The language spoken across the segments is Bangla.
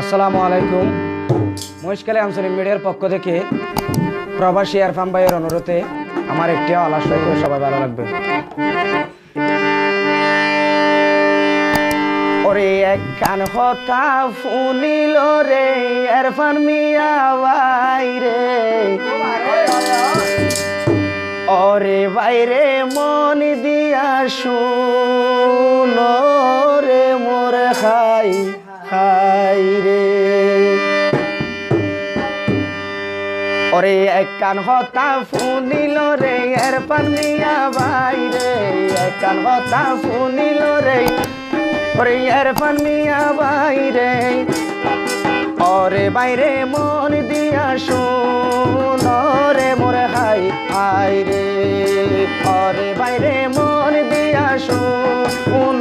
আসসালামু আলাইকুম। মহিষকালী আঞ্চলিক মিডিয়ার পক্ষ থেকে প্রবাসী আরফান ভাইয়ের অনুরোধে আমার একটি আলাস করে সবাই ভালো লাগবে ওরে এক কান হতা ফুনিল রে আরফান মিয়া ভাই রে। ওরে বাইরে মন দিয়া শুন। ওরে এক কান হতা ফুনিল রে, এর পানিয়া বাইরে। এক কান হতা ফুনিল রে, ওরে এর পানিয়া বাইরে। ওরে বাইরে মন দিয়া শুন রে মোরে হাই হাই রে। ওরে বাইরে মন দিয়া শুন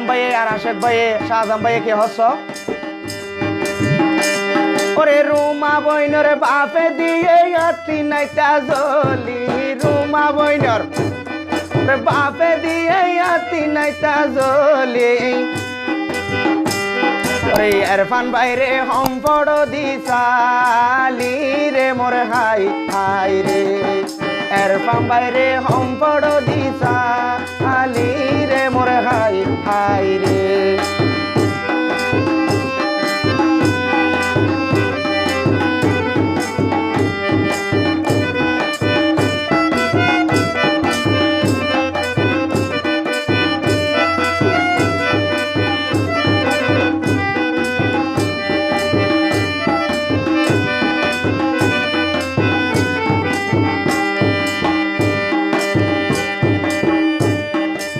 আরফাম ভাই আর আশেক ভাই শাহজাম ভাই কে হস ওরে রুমা বইনর বাপে দিয়ে আতি নাইতা জলি রুমা বইনর বাপে দিয়ে আতি নাইতা জলি ওরে বাইরে হম পড়ো দিশালি রে, মোর হাই হাই রে। এরফান রে সম্পদ পড়ো দিশালি রে মোর হাই হাই রে।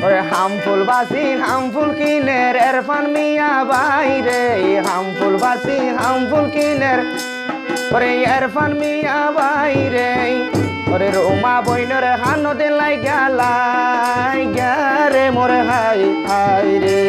ওরে হামফুল বাসি, হামফুল কিনের এরফান মিয়া বাইরে হামফুল বাসি, হামফুল কিনের ওরে এরফান মিয়া বাইরে ওরে রোমা বইনের হানো লাই গালাই গারে মোরে হাই হাই রে।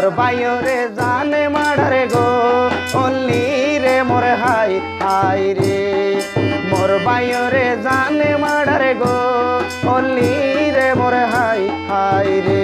মোর বাইরে জানে মাড়ারে গো অল্লি রে মোর হাই হাই রে। মোর বাইরে জানে মাড়ারে গো অল্লি রে মোর হাই হাই রে।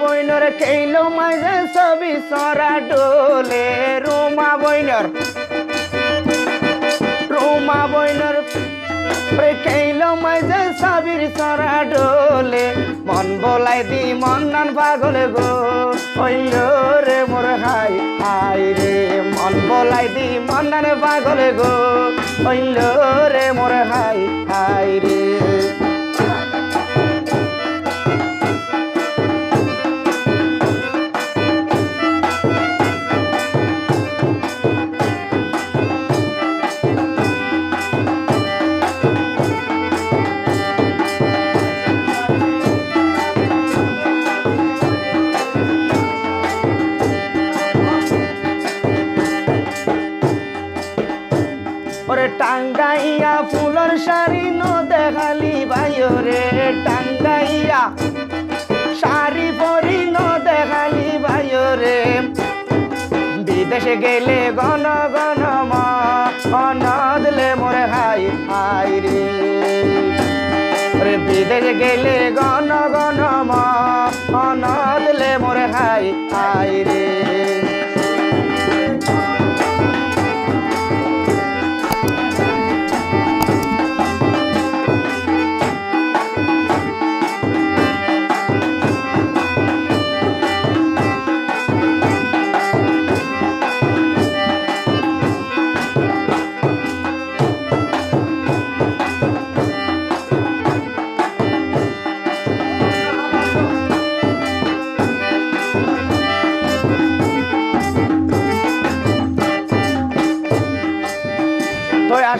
বইনর কেইলো মাঝে সবই সরা ডোলে রুমা বইনর রুমা বইনর কেইলো মাঝে সবির সরা ডোলে মন বলাই দি মন নান পাগলে গো ওইলো রে মোর হাই হাই রে। মন বলাই দি মন নান পাগলে গো ওইলো রে মোর হাই হাই রে। গেলে গণ গণ মনদলে মোরে হাই হাই রে। বিদেশ গেলে গণ গণ মনদলে মোরে হাই হাই রে।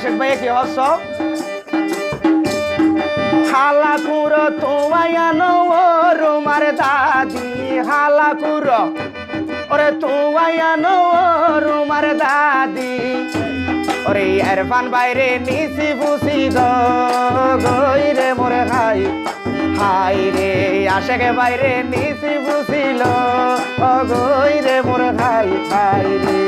আশেক ভাই, কি হস হালা কুর তোমায়ানো দাদি হালা কুর ওরে তোমায়ানো রুমার দাদি। ওরে এরফান বাইরে নিসি ফুসি গই রে মোরে হাই। হাই রে আশেকে বাইরে নিসি ফুসিল গই রে মোরে হাই হাই রে।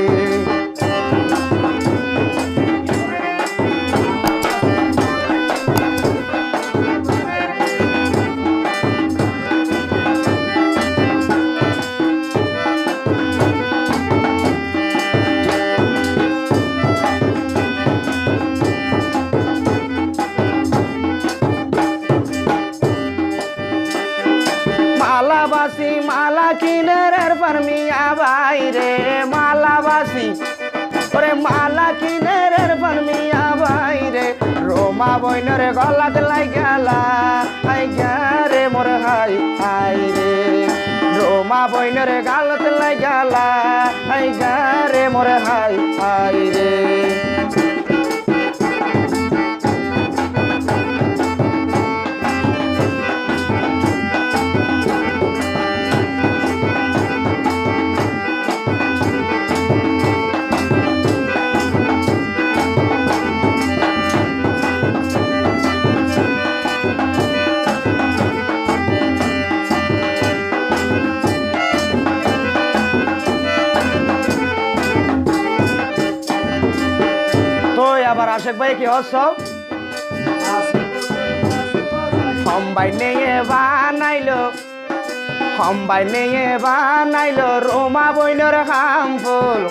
রোমা বইনরে গলাত গেলা, আই রে মোর হাই হাই রে। রোমা বইনরে গালত গেলা, আই রে মোর হাই হাই রে। আবার আশেক ভাই, কি হস সম্বাই নিয়ে বানাইলো সম্বাই নিয়ে বানাইলো, রোমা বইনর হাম ফুল।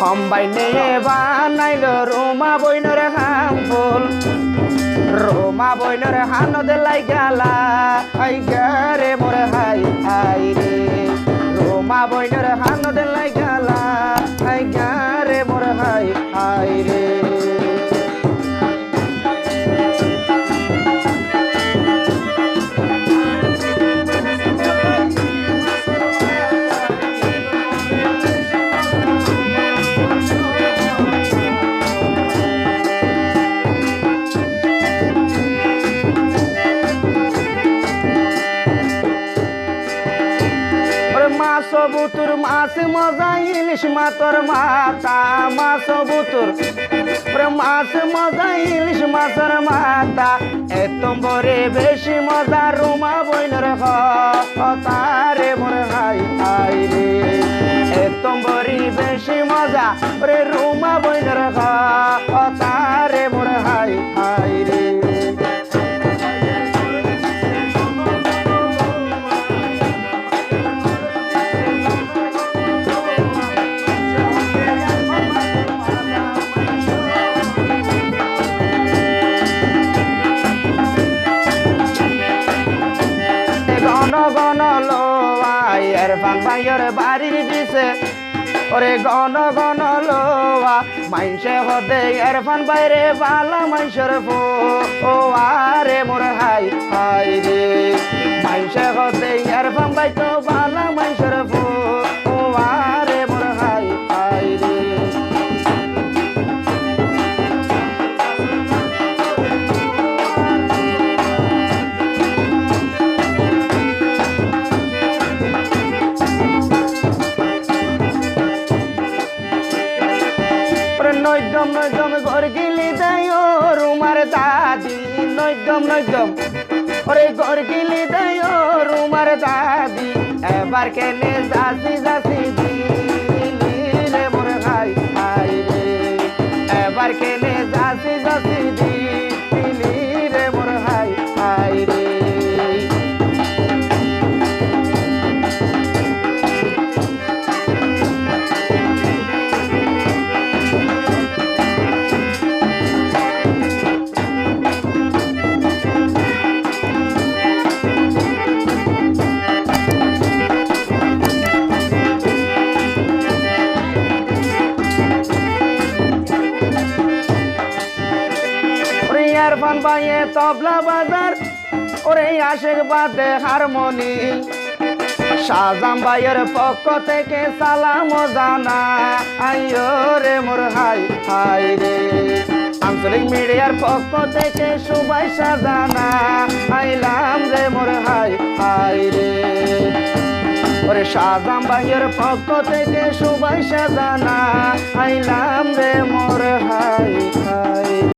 সম্বাই নিয়ে বানাইলো, রোমা বইনর হাম ফুল। রোমা বইনর হানত লাই গেলা আই রে মোরে হাই হাই রে। রোমা বইনর হানত মাছ মজা, ইলিশ মাতর মাতা মাছ বুতুর মাছ মজা, ইলিশ মাছের মাতা এত বরে বেশি মজা, রুমা বইনর তারে মোর হাই হাই রে। এত বরি বেশি মজা ওরে রুমা বইনর তারে মোর হাই হাই রে। ভাইয়ের বাড়ির দিছে ওরে গণ গণ লোয়া মাইসে হদে এর ফান বাইরে বালা মাইসের ফো, ও আরে মোর হাই হাই রে। মাইসে হদে এর ফান তো বালা মাইসের Parque Les Azuis assim. বাইয়ে তবলা বাজার, ওরে আশেক বাদে হারমোনি। শাহজাম ভাইয়ের পক্ষ থেকে সালাম জানা, আইয়ো রে মোর হাই হাই রে। আঞ্চলিক মিডিয়ার পক্ষ থেকে শুভেচ্ছা জানা, আইলাম রে মোর হাই হাই রে। ওরে শাহজাম ভাইয়ের পক্ষ থেকে শুভেচ্ছা জানা, আইলাম রে মোর হাই হাই